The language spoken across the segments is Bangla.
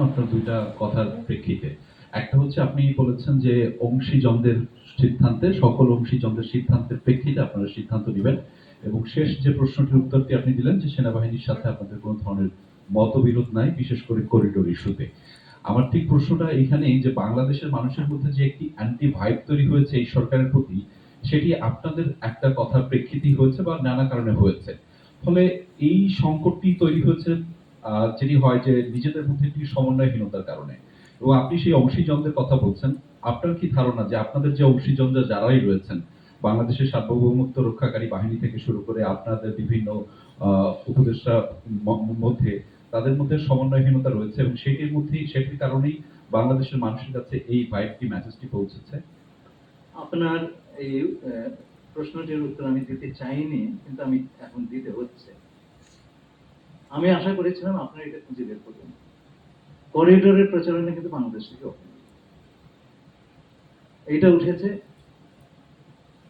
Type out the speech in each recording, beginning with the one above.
আপনার দুইটা কথার প্রেক্ষিতে। একটা হচ্ছে আপনি বলেছেন যে অংশীজনদের সিদ্ধান্তে, সকল অংশীজনদের সিদ্ধান্তের প্রেক্ষিতে আপনারা সিদ্ধান্ত নেবেন। এবং শেষ যে প্রশ্নটির উত্তরটি আপনি দিলেন যে সেনাবাহিনীর সাথে আপনাদের কোনো ধরনের মতবিরোধ নাই, বিশেষ করে করিডোর ইস্যুতে আমার ঠিক প্রশ্নটা এইখানেই যে বাংলাদেশের মানুষের মধ্যে যে একটি অ্যান্টি ভাইব তৈরি হয়েছে এই সরকারের প্রতি, সেটি আপনাদের একটা কথার প্রেক্ষিতেই হয়েছে বা নানা কারণে হয়েছে। ফলে এই সংকটটি তৈরি হয়েছে যেটি হয় যে নিজেদের মধ্যে একটি সমন্বয়হীনতার কারণে। এবং আপনি সেই অংশীজনদের কথা বলছেন, আপনার কি ধারণা যে আপনাদের যে অংশীজনরা যারাই রয়েছেন, বাংলাদেশের সার্বভৌমত্ব রক্ষাকারী বাহিনী থেকে শুরু করে আপনাদের বিভিন্ন উপদেষ্টা মধ্যে তাদের মধ্যে সমন্বয়হীনতা রয়েছে এবং সেটির মধ্যেই, সেটির কারণেই বাংলাদেশের মানুষের কাছে এই ভাইবটি মেসেজটি পৌঁছেছে? আপনার এই প্রশ্নটির উত্তর আমি দিতে চাইনি, কিন্তু আমি এখন দিতে হচ্ছে। আমি আশা করেছিলাম আপনারা এটা খুঁজে বের করবেন। করিডোরের প্রচারণা কিন্তু বাংলাদেশ থেকে এইটা উঠেছে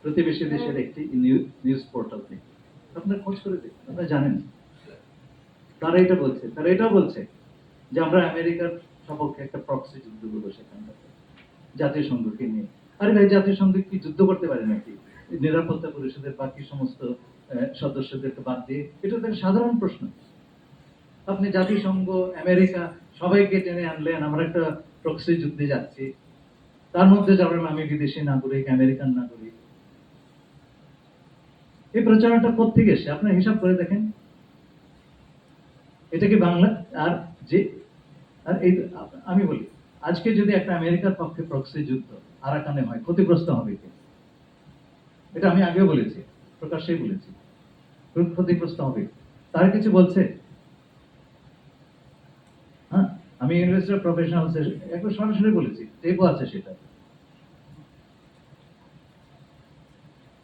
প্রতিবেশী দেশের একটি নিউজ পোর্টাল থেকে। আপনার খোঁজ করে দেখুন, আপনারা জানেন। তারা এটা বলছে, তারা এটাও বলছে যে আমরা আমেরিকার সপক্ষে একটা প্রক্সি যুদ্ধ করব সেখানটাতে, জাতীয় সংঘকে নিয়ে। আরে ভাই, জাতীয় সংঘ কি যুদ্ধ করতে পারে নাকি? নিরাপত্তা পরিষদের বাকি সমস্ত সদস্যদেরকে বাদ দিয়ে, এটা তো সাধারণ প্রশ্ন। আপনি জাতিসংঘ, আমেরিকা, সবাইকে টেনে আনলেন। আমরা একটা প্রক্সি যুদ্ধে যাচ্ছি। তার মধ্যে যাবেন আমি বিদেশি নাগরিক, আমেরিকান নাগরিক। এই প্রচারণাটা কোথেকে এসে আপনার হিসাব করে দেখেন। এটা কি বাংলা? আর যে, আর এই, আমি বলি, আজকে যদি একটা আমেরিকার পক্ষে প্রক্সি যুদ্ধ আরাকানে হয়, ক্ষতিগ্রস্ত হবে কে? এটা আমি আগেও বলেছি, প্রকাশ্যেই বলেছি। ক্ষতিগ্রস্ত হবে তার কিছু বলছে হ্যাঁ আমি ইউনিভার্সিটি প্রফেশনাল একবার সরাসরি বলেছি টেপও আছে সেটা।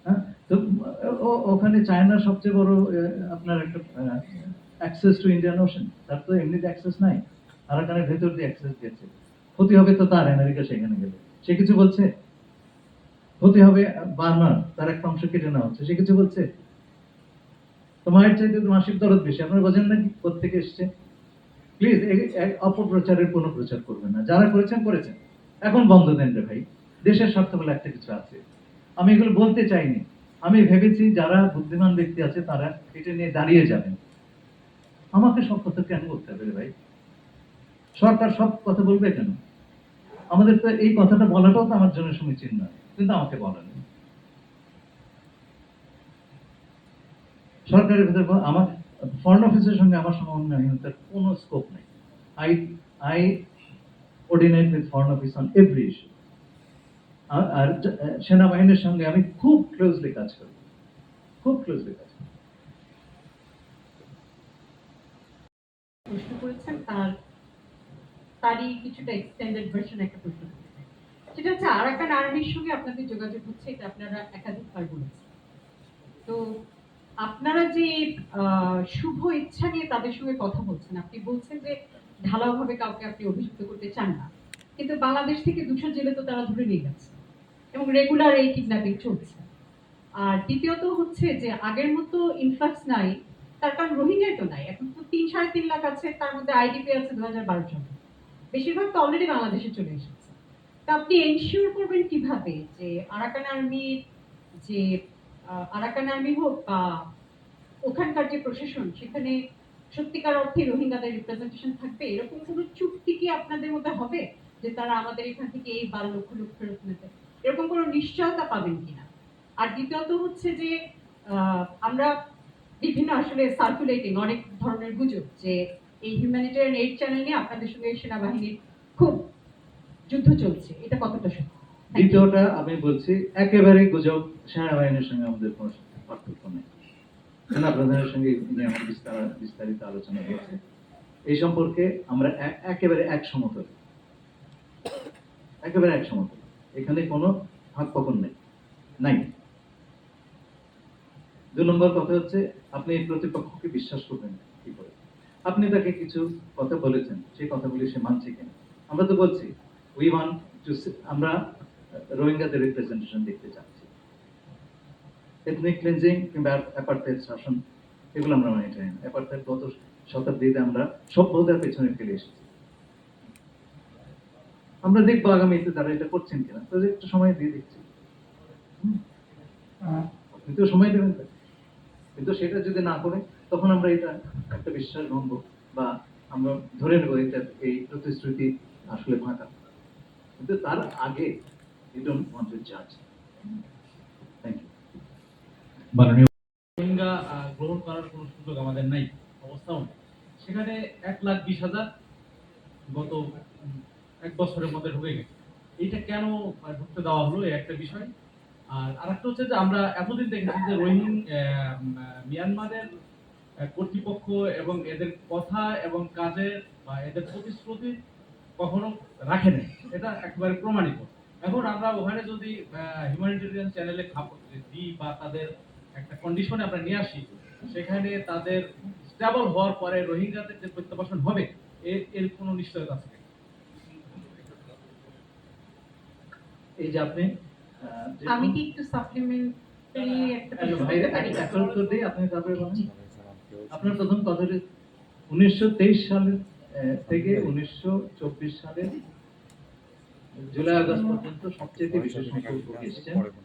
হ্যাঁ? তো ওখানে চায়নার সবচেয়ে বড় আপনার একটা অ্যাক্সেস টু ইন্ডিয়ান ওশন তার তো এমনিতে অ্যাক্সেস নাই, আরাকানের ভেতর দিয়ে অ্যাক্সেস দিয়েছে ক্ষতি হবে তো তার, আমেরিকা সেখানে গেলে। সে কিছু বলছে? ক্ষতি হবে বার্মার, তার একটা অংশ কেটে নেওয়া হচ্ছে, সে কিছু বলছে? তো মায়ের চাইতে মাসিক দরদ বেশি, আপনারা বোঝেন নাকি কোথেকে এসছে? প্লিজ অপপ্রচারের কোনো প্রচার করবেন না। যারা করেছেন করেছেন। এখন বন্ধ দেন রে ভাই। দেশের স্বার্থ বলে একটা কিছু আছে। আমি এগুলো বলতে চাইনি। আমি ভেবেছি যারা বুদ্ধিমান ব্যক্তি আছে, তারা এটা নিয়ে দাঁড়িয়ে যাবেন। আমাকে সব কথা কেন বলতে হবে ভাই? সরকার সব কথা বলবে কেন? আমাদের তো এই কথাটা বলাটাও তো আমার জন্য সমীচীন নয়, কিন্তু আমাকে বলা নেই। সরকারের ভিতরে আমার ফরেন অফিসের সঙ্গে আমার সমন্বয়হীনতার কোনো স্কোপ নেই। I I coordinate with foreign office on every issue আর সেনাবাহিনীর সঙ্গে আমি খুব ক্লোজলি কাজ করি। খুব ক্লোজলি কাজ করি। প্রশ্ন করেছেন, তার, তারই কিছুটা এক্সটেন্ডেড ভার্সন একটা প্রশ্ন সেটা হচ্ছে, আরাকান আর্মির সঙ্গে আপনাদের যোগাযোগ হচ্ছে, এটা আপনারা একাধিকবার বলেছেন। তো আপনারা যে শুভ ইচ্ছা নিয়ে তাদের সঙ্গে কথা বলছেন, আপনি বলছেন যে ঢালাওভাবে কাউকে আপনি অভিযুক্ত করতে চান না। কিন্তু বাংলাদেশ থেকে দুশো জেলে তো তারা ধরে নিয়ে যাচ্ছে এবং রেগুলার এই কিডন্যাপিং চলছে। আর দ্বিতীয়ত হচ্ছে যে, আগের মতো ইনফ্লাক্স নাই, তার কারণ রোহিঙ্গাই তো নাই। এখন তো তিন, সাড়ে তিন লাখ আছে, তার মধ্যে আইডিপি আছে দু হাজার বারো জন বেশিরভাগ তো অলরেডি বাংলাদেশে চলে এসেছে। তা আপনি এনশিওর করবেন কীভাবে যে আরাকান আর্মির যে আরাকান হোক বা ওখানকার যে প্রশাসন, সেখানে সত্যিকার অর্থে রোহিঙ্গাদের রিপ্রেজেন্টেশন থাকবে। এরকম কোনো চুক্তি কি আপনাদের মধ্যে হবে যে তারা আমাদের এখান থেকে এই বারো লক্ষ লোক ফেরত নেবে এরকম কোনো নিশ্চয়তা পাবেন কিনা? আর দ্বিতীয়ত হচ্ছে যে আমরা বিভিন্ন আসলে সার্কুলেটিং অনেক ধরনের গুজব যে এই হিউম্যানিটেরিয়ান এইড চ্যানেল নিয়ে আপনাদের সঙ্গে সেনাবাহিনীর খুব যুদ্ধ চলছে। এটা কতটা সত্য. দ্বিতীয়টা আমি বলছি একেবারে গুজব সেনাবাহিনীর সঙ্গে আমাদের কোনো পার্থক্য নেই। সেনা সঙ্গে আমার বিস্তার, বিস্তারিত আলোচনা হয়েছে এই সম্পর্কে আমরা একেবারে এক সমতল একেবারে এক সমতল এখানে কোনো ভাগ পকন নেই। নাই। দু নম্বর কথা হচ্ছে, আপনি এই প্রতিপক্ষকে বিশ্বাস করবেন কি করে? আপনি তাকে কিছু কথা বলেছেন, সেই কথাগুলি সে মানছে কিনা? আমরা তো বলছি উই ওয়ান আমরা রোহিঙ্গাদের রিপ্রেজেন্টেশন দেখতে চাচ্ছি। এথনিক ক্লিনজিং কিংবা অ্যাপার্থেড শাসন এগুলো আমরা মানি চাই না। অ্যাপার্থেড গত শতাব্দীতে আমরা সভ্যতার পেছনে ফেলে এসেছি। আমরা দেখব আগামীতে তারা এটা করছেন কিনা। তো একটু সময় দিয়ে দিচ্ছি আপনি তো সময় দেবেন কিন্তু সেটা যদি না করে তখন আমরা এটা একটা বিশ্বাস ভঙ্গ বা আমরা ধরে নেব এটা এই প্রতিশ্রুতি আসলে ফাঁকা কিন্তু তার আগে ইউ মাননীয় রোহিঙ্গা গ্রহণ করার কোনো সুযোগ আমাদের নাই, অবস্থাও সেখানে এক লাখ বিশ হাজার গত এক বছরের মধ্যে ঢুকে গেছে। এইটা কেন ঢুকতে দেওয়া হলো একটা বিষয়। আর আরেকটা হচ্ছে যে আমরা এতদিন দেখেছি যে রোহিং মিয়ানমারের কর্তৃপক্ষ এবং এদের কথা এবং কাজের বা এদের প্রতিশ্রুতি কখনো রাখে নাই এটা একেবারে প্রমাণিত। এখন আমরা ওখানে যদি হিউম্যানিটেরিয়ান চ্যানেলে দিই বা তাদের একটা কন্ডিশনে আমরা নিয়ে আসি সেখানে তাদের স্টেবল হওয়ার পরে রোহিঙ্গাদের যে প্রত্যাবাসন হবে এর এর কোনো নিশ্চয়তা আছে? এই যে আপনি আমি কি একটু সাপ্লিমেন্টারি একটা হ্যালো প্রশ্ন পারি? উত্তর দিই আপনি তারপরে আপনার প্রথম উনিশশো তেইশ সালের থেকে উনিশশো চব্বিশ সালের জুলাই আগস্ট পর্যন্ত সবচেয়ে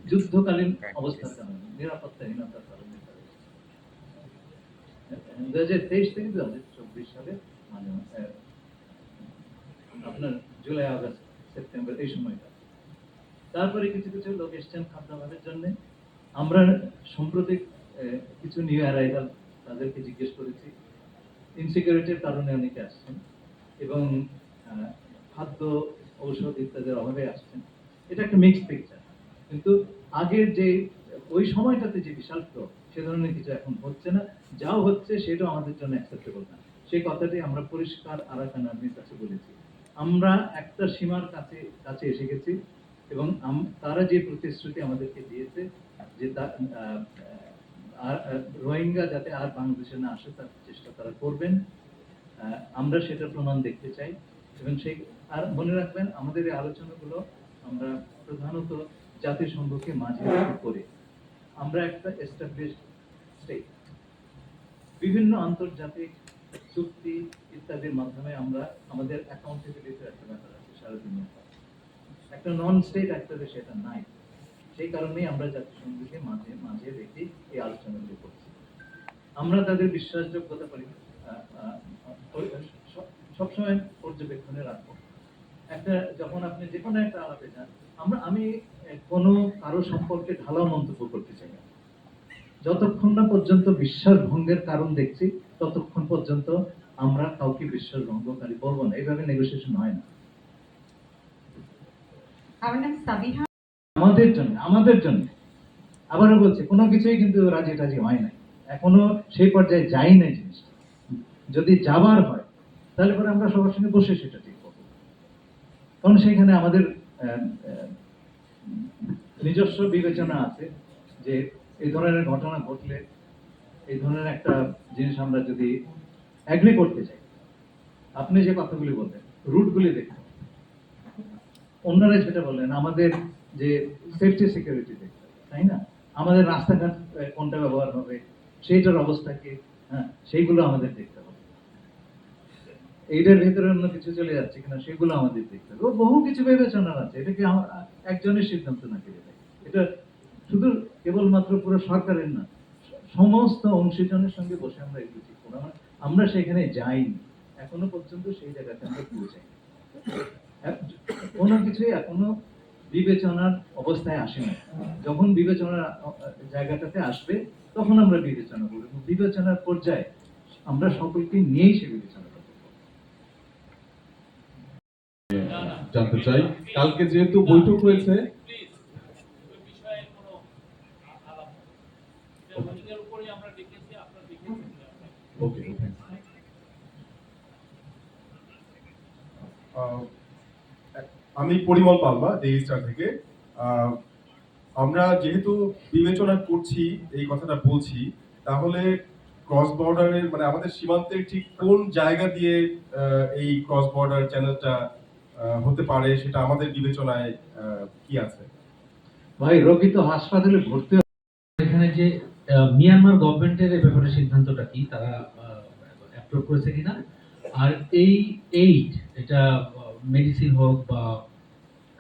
যুদ্ধকালীন অবস্থার কারণে নিরাপত্তাহীনতার কারণে দু হাজার তেইশ থেকে দু হাজার চব্বিশ সালে মানে আপনার জুলাই আগস্ট, সেপ্টেম্বর এই সময়টা। তারপরে কিছু কিছু লোক এসছেন খাদ্যাভাবের জন্য। আমরা সম্প্রতি কিছু নিউ অ্যারাইভাল তাদেরকে জিজ্ঞেস করেছি। ইনসিকিউরিটির কারণে অনেকে আসছেন এবং খাদ্য ঔষধ ইত্যাদির অভাবে আসছেন। এটা একটা মিক্সড পিকচার কিন্তু আগের যে, ওই সময়টাতে যে ফ্লো সে ধরনের কিছু এখন হচ্ছে না। যাও হচ্ছে সেটাও আমাদের জন্য অ্যাকসেপ্টেবল না। সেই কথাটি আমরা পরিষ্কার আরাকান আর্মির কাছে বলেছি। আমরা একটা সীমার কাছে কাছে এসে গেছি এবং তারা যে প্রতিশ্রুতি আমাদেরকে দিয়েছে যে রোহিঙ্গা যাতে আর বাংলাদেশে না আসে, তার চেষ্টা তারা করবেন। আমরা সেটা প্রমাণ দেখতে চাই এবং সেই আর মনে রাখবেন, আমাদের এই আলোচনাগুলো আমরা প্রধানত জাতিসংঘকে মাঝে করে। আমরা একটা স্টেট বিভিন্ন আন্তর্জাতিক চুক্তি ইত্যাদির মাধ্যমে আমরা আমাদের অ্যাকাউন্টেবিলিটির একটা ব্যাপার আছে সারা দুনিয়া একটা নন স্টেট অ্যাক্টরে এটা নাই। সেই কারণেই আমরা জাতিসংঘকে মাঝে মাঝে রেখে এই আলোচনাগুলো করছি। আমরা তাদের বিশ্বাসযোগ্যতা পরি সবসময় পর্যবেক্ষণে রাখব। একটা যখন আপনি যে কোনো একটা আলাপে যান আমরা আমি কোনো কারও সম্পর্কে ঢালাও মন্তব্য করতে চাই না। যতক্ষণ না পর্যন্ত বিশ্বাস ভঙ্গের কারণ দেখছি ততক্ষণ পর্যন্ত আমরা কাউকে বিশ্বাস ভঙ্গকারী বলব না। এইভাবে নেগোসিয়েশন হয় না। আমাদের জন্য আমাদের জন্য। আবারও বলছি কোনো কিছুই কিন্তু রাজি টাজি হয় নাই এখনও সেই পর্যায়ে যাই নাই জিনিসটা। যদি যাবার হয় তাহলে পরে আমরা সবার সঙ্গে বসে সেটা কারণ সেখানে আমাদের নিজস্ব বিবেচনা আছে যে এই ধরনের ঘটনা ঘটলে এই ধরনের একটা জিনিস আমরা যদি অ্যাগ্রি করতে চাই। আপনি যে কথাগুলি বললেন, রুটগুলি দেখুন। অন্যরা যেটা বললেন, আমাদের যে সেফটি সিকিউরিটি দেখতে তাই না? আমাদের রাস্তাঘাট কোনটা ব্যবহার হবে, সেইটার অবস্থা কি? হ্যাঁ সেইগুলো আমাদের দেখতে এইটার ভিতরে অন্য কিছু চলে যাচ্ছে কিনা সেগুলো আমাদের দেখতে হবে। বহু কিছু বিবেচনার আছে। এটা কি একজনের সিদ্ধান্ত না দেয় এটা শুধু কেবলমাত্র পুরো সরকারের না, সমস্ত অংশীজনের সঙ্গে বসে আমরা এগুলো ঠিক করব। আমরা- সেখানে যাইনি। এখনও পর্যন্ত সেই জায়গাতে আমরা পৌঁছাই এক- কোনো কিছুই এখনও বিবেচনার অবস্থায় আসে না যখন বিবেচনার জায়গাটাতে আসবে, তখন আমরা বিবেচনা করব। বিবেচনার পর্যায়ে আমরা সকলকে নিয়েই সে বিবেচনা করব জানতে চাই। কালকে যেহেতু বৈঠক হয়েছে আমি পরিমল পালমা ডেইলি স্টার থেকে। আমরা যেহেতু বিবেচনা করছি, এই কথাটা বলছি, তাহলে ক্রস বর্ডারের মানে আমাদের সীমান্তের ঠিক কোন জায়গা দিয়ে এই ক্রস বর্ডার চ্যানেলটা হতে পারে সেটা আমাদের বিবেচনায় কি আছে? ভাই, রোগী তো হাসপাতালে ভর্তি এখানে যে মিয়ানমার গভর্নমেন্টের এই ব্যাপারে সিদ্ধান্তটা কি? তারা অ্যাপ্রুভ করেছে কিনা? আর এই এইড এটা মেডিসিন হোক বা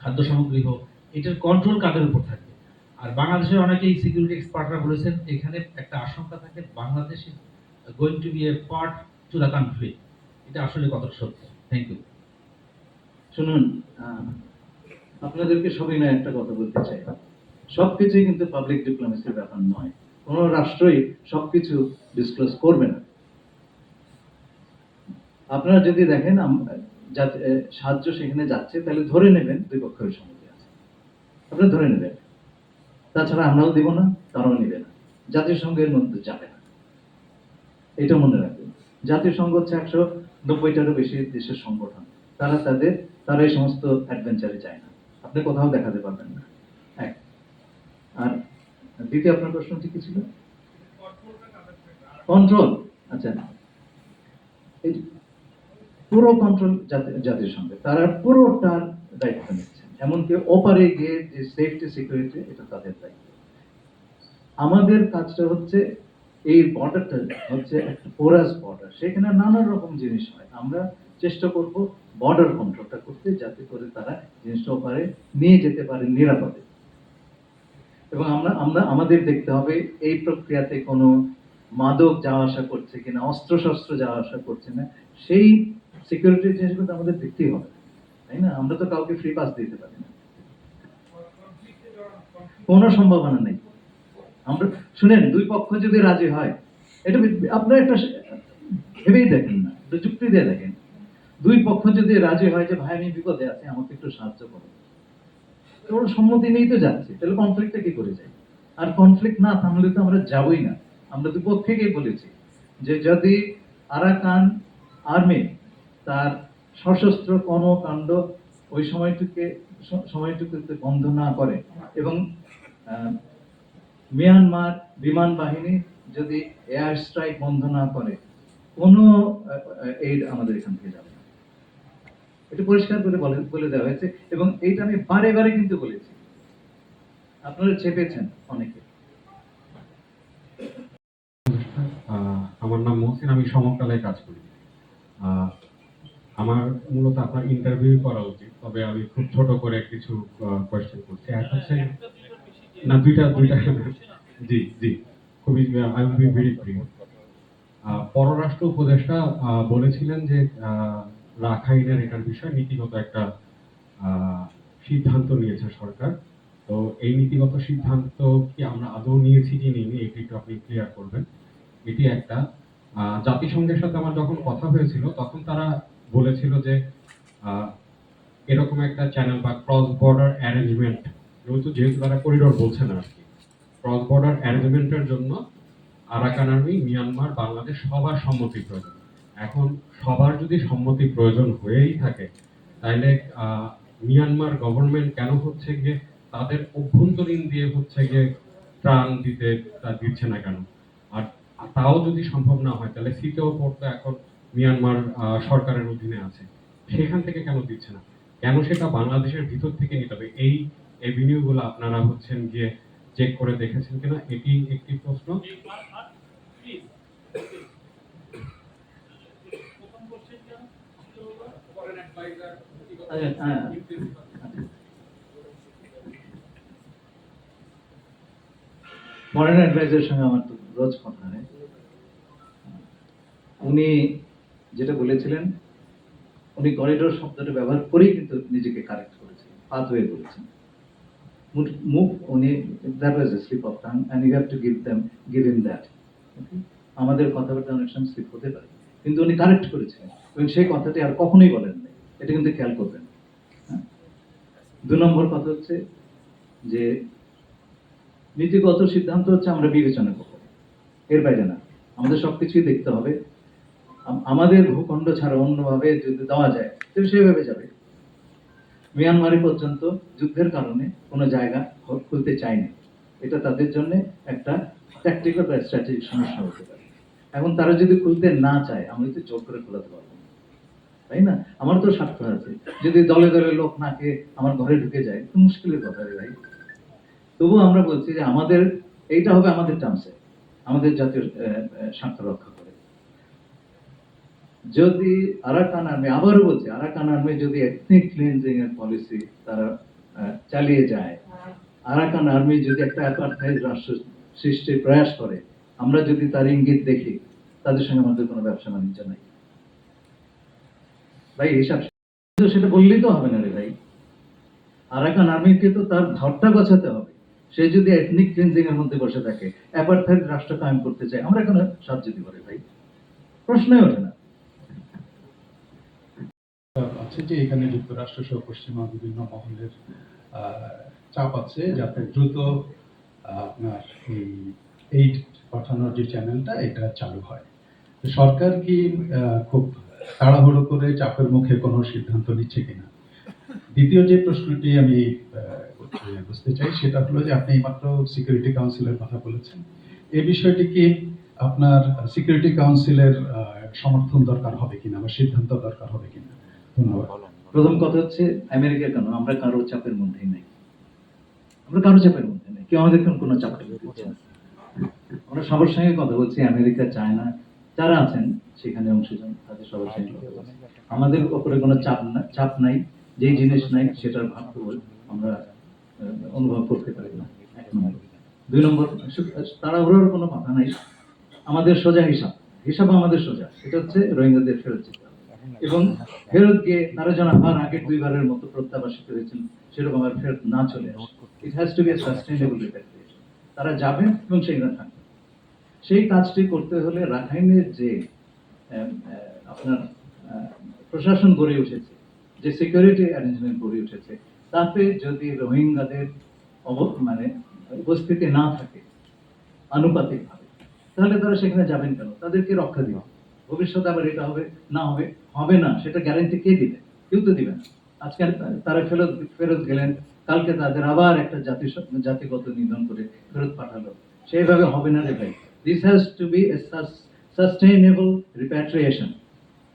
খাদ্য সামগ্রী হোক, এটার কন্ট্রোল কাদের উপর থাকে আর বাংলাদেশের অনেকেই সিকিউরিটি এক্সপার্টরা বলেছেন, এখানে একটা আশঙ্কা থাকে, Bangladesh going to be a part to the country এটা আসলে কত সত্য? থ্যাংক ইউ শুনুন আপনাদেরকে সবই নয় একটা কথা বলতে চাই। সবকিছুই কিন্তু পাবলিক ডিপ্লোমেসির ব্যাপার নয়। কোন রাষ্ট্রই সবকিছু ডিসক্লোজ করবে না। আপনারা যদি দেখেন সাহায্য সেখানে যাচ্ছে, তাহলে ধরে নেবেন দুই পক্ষের সম্মতি আছে। আপনারা ধরে নেবেন। তাছাড়া আমরাও দিব না, তারাও নেবে না। জাতিসংঘের মধ্যে যাবে না। এটা মনে রাখবেন। জাতিসংঘ হচ্ছে একশো নব্বইটারও বেশি দেশের সংগঠন। তারা তাদের, তারা এই সমস্ত অ্যাডভেঞ্চারে যায় না। আপনি কোথাও দেখাতে পারবেন না। এক। আর দ্বিতীয় আপনার প্রশ্নটি কি ছিল? কন্ট্রোল আচ্ছা। এই পুরো কন্ট্রোল জাতির সঙ্গে, তারা পুরোটার দায়িত্ব নিচ্ছেন। এমনকি ওপারে গিয়ে যে সেফটি সিকিউরিটি এটা তাদের দায়িত্ব। আমাদের কাজটা হচ্ছে এই বর্ডারটা হচ্ছে একটা পোরাস বর্ডার সেখানে নানা রকম জিনিস হয়। আমরা চেষ্টা করব বর্ডার কন্ট্রোলটা করতে যাতে করে তারা জিনিসটা ওপারে নিয়ে যেতে পারে নিরাপদে। এবং আমরা আমরা, আমাদের দেখতে হবে এই প্রক্রিয়াতে কোনো মাদক যাওয়া আসা করছে কিনা অস্ত্র শস্ত্র যাওয়া আসা করছে না, সেই সিকিউরিটি জিনিসগুলো আমাদের দেখতেই হবে, তাই না? আমরা তো কাউকে ফ্রি পাস দিতে পারি না। কোনো সম্ভাবনা নেই। আমরা, শুনেন, দুই পক্ষ যদি রাজি হয়, এটা আপনারা একটা ভেবেই দেখেন না যুক্তি দিয়ে দেখেন। দুই পক্ষ যদি রাজি হয় যে, ভাই, আমি বিপদে আছি, আমাকে একটু সাহায্য করো। ওর সম্মতি নেই তো যাচ্ছে, তাহলে কনফ্লিক্টটা কি করে যায়? আর কনফ্লিক্ট না থামলে তো আমরা যাবই না। আমরা দুই পক্ষেই বলেছি যে, যদি আরাকান আর্মি তার সশস্ত্র কর্মকাণ্ড ওই সময়টুকে, সময়টুকুতে বন্ধ না করে এবং মিয়ানমার বিমান বাহিনী যদি এয়ার স্ট্রাইক বন্ধ না করে, কোনো এইড আমাদের এখান থেকে যাবে এটা পরিষ্কার করে বলে বলে দেওয়া হয়েছে, এবং এইটা আমি বারে বারে কিন্তু বলেছি। আপনারা চেপেছেন অনেকে। আমার নাম মহসিন, আমি সমকালে কাজ করি। আমার মূলত আপনার ইন্টারভিউ করা উচিত, তবে আমি খুব ছোট করে কিছু কোয়েশ্চেন করছি। এক হচ্ছে না, দুইটা দুইটা। জি জি। খুবই আই উইল বি ভেরি পররাষ্ট্র উপদেষ্টা বলেছিলেন যে রাখাইনের এটার বিষয়ে নীতিগত একটা সিদ্ধান্ত নিয়েছে সরকার। তো এই নীতিগত সিদ্ধান্ত কি আমরা আদৌ নিয়েছি কি নিইনি, এটি একটু আপনি ক্লিয়ার করবেন। এটি একটা। জাতিসংঘের সাথে আমার যখন কথা হয়েছিল, তখন তারা বলেছিল যে এরকম একটা চ্যানেল বা ক্রস বর্ডার অ্যারেঞ্জমেন্ট যেহেতু যেহেতু তারা করিডোর বলছে না আর কি। ক্রস বর্ডার অ্যারেঞ্জমেন্টের জন্য আরাকান আর্মি মিয়ানমার বাংলাদেশ সবার সম্মতি প্রয়োজন এখন সবার যদি সম্মতি প্রয়োজন হয়েই থাকে তাহলে মিয়ানমার গভর্নমেন্ট কেন হচ্ছে গিয়ে তাদের অভ্যন্তরীণ দিয়ে হচ্ছে গিয়ে ত্রাণ দিতে, তা দিচ্ছে না কেন? আর তাও যদি সম্ভব না হয়, তাহলে সিতেও পড়তে এখন মিয়ানমার সরকারের অধীনে আছে। সেখান থেকে কেন দিচ্ছে না? কেন সেটা বাংলাদেশের ভিতর থেকে নিতে হবে? এই এভিনিউ গুলো আপনারা হচ্ছেন গিয়ে চেক করে দেখেছেন কিনা? এটি একটি প্রশ্ন আচ্ছা, হ্যাঁ, ফরেন অ্যাডভাইজারের সঙ্গে আমার তো রোজ কথা হয়। উনি যেটা বলেছিলেন, উনি করিডোর শব্দটা ব্যবহার করেই কিন্তু নিজেকে কারেক্ট করেছেন পাথওয়ে বলেছেন মুভ উনি that was a slip of tongue and you have to give them give in that আমাদের কথাবার্তা অনেক সময় স্লিপ হতে পারে, কিন্তু উনি কারেক্ট করেছিলেন এবং সেই কথাটি আর কখনোই বলেন এটা কিন্তু খেয়াল করবেন। হ্যাঁ? দু নম্বর কথা হচ্ছে যে নীতিগত সিদ্ধান্ত হচ্ছে আমরা বিবেচনা করব। এর বাইরে না। আমাদের সবকিছুই দেখতে হবে। আমাদের ভূখণ্ড ছাড়া অন্যভাবে যদি দেওয়া যায়, তাহলে সেভাবে যাবে। মিয়ানমারে পর্যন্ত যুদ্ধের কারণে কোনো জায়গা খুলতে চায়নি। এটা তাদের জন্য একটা ট্যাকটিক্যাল বা স্ট্র্যাটেজিক সমস্যা হতে পারে। এখন তারা যদি খুলতে না চায়, আমরা তো জোর করে খোলাতে পারব না। তাই না? আমার তো স্বার্থ আছে। যদি দলে দলে লোক না খেয়ে আমার ঘরে ঢুকে যায়, তো মুশকিলের কথা রে ভাই। তবুও আমরা বলছি যে আমাদের, এইটা হবে আমাদের টার্মসে আমাদের জাতীয় স্বার্থ রক্ষা করে। যদি আরাকান আর্মি আবারও বলছি, আরাকান আর্মি যদি এথনিক ক্লিনজিং এর পলিসি তারা চালিয়ে যায়, আরাকান আর্মি যদি একটা অ্যাপার্থাইড রাষ্ট্র সৃষ্টির প্রয়াস করে, আমরা যদি তার ইঙ্গিত দেখি, তাদের সঙ্গে আমাদের কোনো ব্যবসা বাণিজ্য নাই। ভাই হিসাব তো সেটা বললেই তো হবে না রে ভাই। আরাকান আর্মিকে তো তার ঘরটা গোছাতে হবে? সে যদি এথনিক ক্লিনজিং এর মধ্যে বসে থাকে অ্যাপার্থাইড রাষ্ট্র কায়েম করতে চায়, আমরা কেন সাহায্য দিব রে ভাই? প্রশ্নই ওঠে না। আছে যে এখানে যুক্তরাষ্ট্র সহ পশ্চিমা বিভিন্ন মহলের চাপ আছে যাতে দ্রুত আপনার এই এইড পাঠানোর যে চ্যানেলটা এটা চালু হয়। সরকার কি খুব তাড়াহুড়ো করে চাপের মুখে কোনো সিদ্ধান্ত নিচ্ছে কিনা? দ্বিতীয় যে প্রশ্নটি আমি বুঝতে চাই, সেটা হলো যে আপনি মাত্র সিকিউরিটি কাউন্সিলের কথা বলেছেন। এই বিষয়টি কি আপনার সিকিউরিটি কাউন্সিলের সমর্থন দরকার হবে কিনা বা সিদ্ধান্ত দরকার হবে কিনা? ধন্যবাদ। প্রথম কথা হচ্ছে, আমেরিকা কেন? আমরা কারও চাপের মধ্যেই নাই। আমরা কারও চাপের মধ্যে নেই। কেউ আমাদের কোন চাপ আমরা সবার সঙ্গে কথা বলছি, আমেরিকা, চায়না যারা আছেন সেখানে অংশীজন তাদের সবার সঙ্গে আমাদের উপরে কোনো চাপ না চাপ নাই যেই জিনিস নাই সেটার ভাব আমরা অনুভব করতে পারি না। এক নম্বর দুই নম্বর তাড়াহুড়োর কোনো কথা নাই। আমাদের সোজা হিসাব হিসাব আমাদের সোজা। সেটা হচ্ছে রোহিঙ্গাদের ফেরত যেতে এবং ফেরত গিয়ে তারা যেন আবার আগের দুইবারের মতো প্রত্যাবাসিত হয়েছেন সেরকম আর ফেরত না চলে আসে। It has to be sustainable তারা যাবেন এবং সেখানে থাকবেন। সেই কাজটি করতে হলে রাখাইনের যে আপনার প্রশাসন গড়ে উঠেছে, যে সিকিউরিটি অ্যারেঞ্জমেন্ট গড়ে উঠেছে, তাতে যদি রোহিঙ্গাদের মানে উপস্থিতি না থাকে, আনুপাতিকভাবে, তাহলে তারা সেখানে যাবেন কেন? তাদেরকে রক্ষা দিবে ভবিষ্যতে আবার এটা হবে, না হবে হবে না, সেটা গ্যারেন্টি কে দিবে? কেউ তো দিবে না। আজকে তারা ফেরত ফেরত গেলেন, কালকে তাদের আবার একটা জাতি জাতিগত নিধন করে ফেরত পাঠালো। সেইভাবে হবে না রে ভাই। This has to be a sustainable repatriation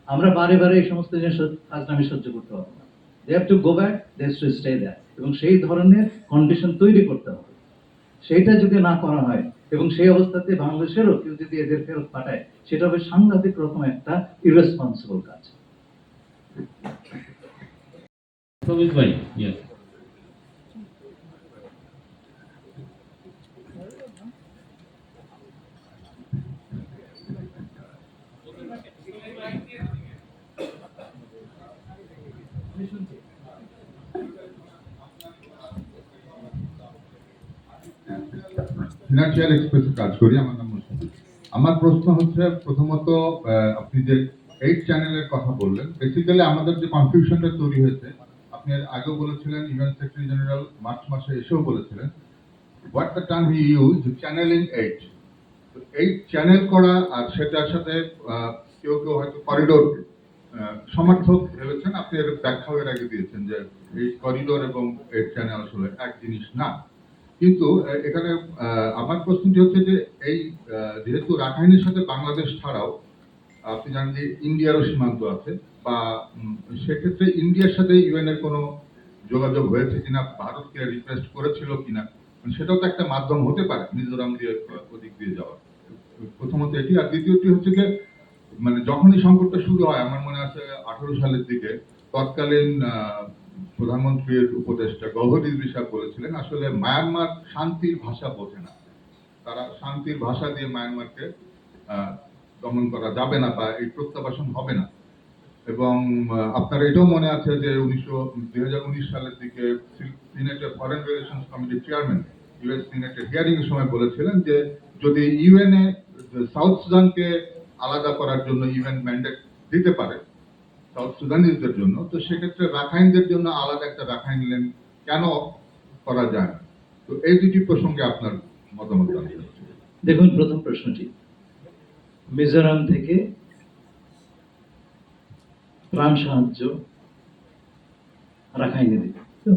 আমরা বারে বারে এই সমস্ত জিনিস আজনামি সহ্য করতে পারব না। They have to go back they to stay there এবং সেই ধরনের কন্ডিশন তৈরি করতে হবে। সেইটা যদি না করা হয়, এবং সেই অবস্থাতে বাংলাদেশেরও কেউ যদি এদের ফেরত পাঠায়, সেটা হবে সাংঘাতিক রকম একটা ইরেসপন্সিবল কাজ। ভাই ফিনান্সিয়াল এক্সপ্রেসে কাজ করি, আমার নাম মুশফিক আমার প্রশ্ন হচ্ছে, প্রথমত আপনি যে এইট চ্যানেলের কথা বললেন বেসিক্যালি আমাদের যে কনফিউশনটা তৈরি হয়েছে, আপনি আগেও বলেছিলেন ইউএন সেক্রেটারি জেনারেল মার্চ মাসে এসেও বলেছিলেন what the term he use channeling eight এই চ্যানেল করা আর সেটার সাথে কেউ কেউ হয়তো করিডোর সমর্থক ভেবেছেন, আপনি এর ব্যাখ্যাও এর আগে দিয়েছেন যে এই করিডোর এবং এইট চ্যানেল আসলে এক জিনিস না। কিন্তু এখানে আমার প্রশ্নটি হচ্ছে যে এই যেহেতু রাখাইনের সাথে বাংলাদেশ ছাড়াও আপনি জানেন যে ইন্ডিয়ারও সীমান্ত আছে বা সেক্ষেত্রে ইন্ডিয়ার সাথে ইউএন এর কোনো যোগাযোগ হয়েছে কিনা ভারতকে রিকোয়েস্ট করেছিল কিনা মানে সেটাও তো একটা মাধ্যম হতে পারে, মিজোরাম দিয়ে ওদিক দিয়ে যাওয়া। প্রথমত এটি, আর দ্বিতীয়টি হচ্ছে যে মানে যখনই সংকটটা শুরু হয়, আমার মনে আছে আঠারো সালের দিকে, তৎকালীন প্রধানমন্ত্রীর উপদেষ্টা গৌহর সাহেব বলেছিলেন, আসলে মায়ানমার শান্তির ভাষা বোঝে না। তারা শান্তির ভাষা দিয়ে মায়ানমারকে দমন করা যাবে না বা এই প্রত্যাবাসন হবে না। এবং আপনার এটাও মনে আছে যে উনিশশো, দুই হাজার উনিশ সালের দিকে সিনেটের ফরেন রিলেশন কমিটির চেয়ারম্যান, ইউএস সিনেটের হিয়ারিং এর সময় বলেছিলেন যে যদি ইউএনএ, সাউথ সুদানকে আলাদা করার জন্য ইউএন ম্যান্ডেট দিতে পারে সাউথ সুদানিজদের জন্য, তো সেক্ষেত্রে রাখাইনদের জন্য আলাদা একটা রাখাইন লেন কেন করা যায়? তো এই দুটি প্রসঙ্গে আপনার মতামত দেখুন, প্রথম প্রশ্নটি। মিজোরাম থেকে ত্রাণ সাহায্য রাখাইনে দিবে তো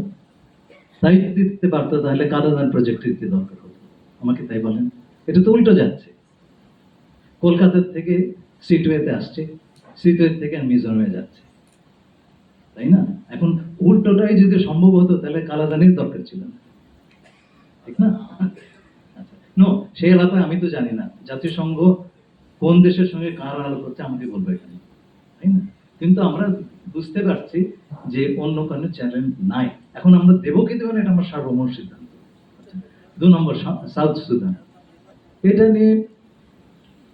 তাই দিতে পারতো, তাহলে কাদাদান প্রজেক্ট দিতে দরকার হতো। আমাকে তাই বলেন। এটা তো উল্টো যাচ্ছে। কলকাতার থেকে সিটওয়েতে আসছে। সিটওয়ে থেকে মিজোরামে যাচ্ছে। তাই না? এখন উল্টোটাই যদি সম্ভব হতো, তাহলে কালাদানির দরকার ছিল না। ঠিক না? আচ্ছা। নো সেই এলাকায় আমি তো জানি না। জাতিসংঘ কোন দেশের সঙ্গে কার আলাপ করছে, আমাকে বলবে এখানে। তাই না? কিন্তু আমরা বুঝতে পারছি যে অন্য কোনো চ্যানেল নাই। এখন আমরা দেবো কি দেবো এটা আমার সার্বভৌম সিদ্ধান্ত। দু নম্বর সাউথ সুদান। এটা নিয়ে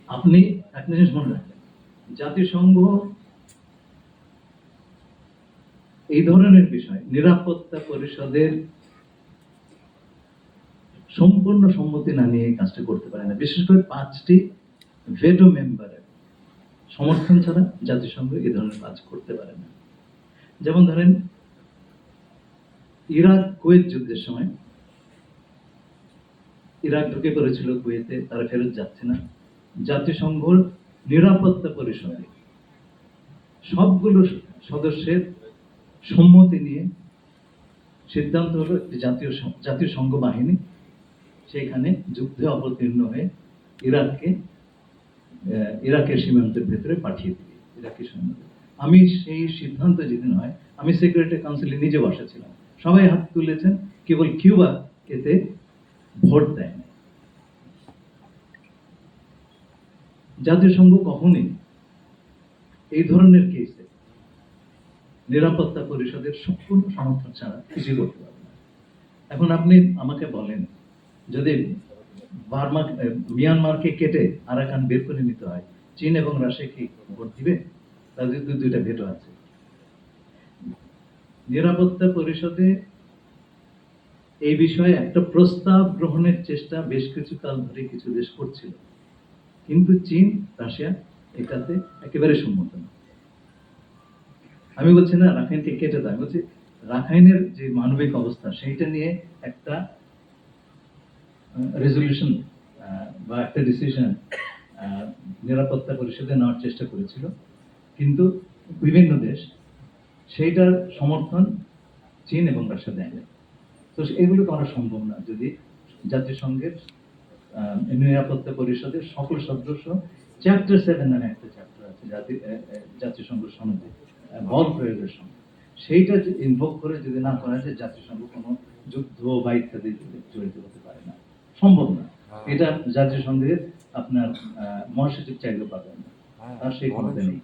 আপনি একটা জিনিস মনে জাতিসংঘ এই ধরনের বিষয়, নিরাপত্তা পরিষদের সম্পূর্ণ সম্মতি না নিয়ে কাজটা করতে পারে না। বিশেষ করে পাঁচটি ভেটো মেম্বারের সমর্থন ছাড়া জাতিসংঘ এই ধরনের কাজ করতে পারে না। যেমন ধরেন, ইরাক কুয়েত যুদ্ধের সময় ইরাক ঢুকে পড়েছিল কুয়েতে, তারা ফেরত যাচ্ছে না। জাতিসংঘর নিরাপত্তা পরিষদে সবগুলো সদস্যের সম্মতি নিয়ে সিদ্ধান্ত হলো জাতীয় জাতীয় সংঘ বাহিনী সেখানে যুদ্ধে অবতীর্ণ হয়ে ইরাককে ইরাকের সীমান্তের ভেতরে পাঠিয়ে দিবে, ইরাকি সৈন্যদের। আমি সেই সিদ্ধান্ত যেদিন হয়, আমি সিকিউরিটি কাউন্সিলে নিজে বসেছিলাম। সবাই হাত তুলেছেন, কেবল কিউবা এতে ভোট দেয়নি। জাতীয় সংঘ কখনই এই ধরনের কেসে নিরাপত্তা পরিষদের সম্পূর্ণ সমর্থন ছাড়া কিছু করতে পারবে না। এখন আপনি আমাকে বলেন, যদি বার্মা মিয়ানমারকে কেটে আরাকান বের করে নিতে হয়, চীন এবং রাশিয়া কি ভোট দিবে? তাদের তো দুইটা ভেটো আছে। নিরাপত্তা পরিষদে এই বিষয়ে একটা প্রস্তাব গ্রহণের চেষ্টা বেশ কিছু কাল ধরে কিছু দেশ করছিল। কিন্তু চীন, রাশিয়া এটাতে একেবারে সম্মত না। আমি বলছি না রাখাইনকে কেটে দেয় বলছি রাখাইনের যে মানবিক অবস্থা, সেইটা নিয়ে একটা রেজলিউশন বা একটা ডিসিশন নিরাপত্তা পরিষদে নেওয়ার চেষ্টা করেছিল। কিন্তু বিভিন্ন দেশ সেইটার সমর্থন চীন এবং রাশিয়া দেয়নি। তো এগুলো করা সম্ভব না, যদি জাতিসংঘের নিরাপত্তা পরিষদের সকল সদস্য চ্যাপ্টার সেভেন নামে একটা চ্যাপ্টার আছে জাতি জাতিসংঘ সনদে বল প্রয়োগের সময় সেইটা ইনভোক করে যদি না করা যায় জাতিসংঘ কোনো যুদ্ধ বা ইত্যাদি জড়িত হতে পারে না। সম্ভব না। এটা জাতিসংঘের আপনার মহাসচিব চাইলেও পাবেন না। তার সেই ক্ষমতা নেই।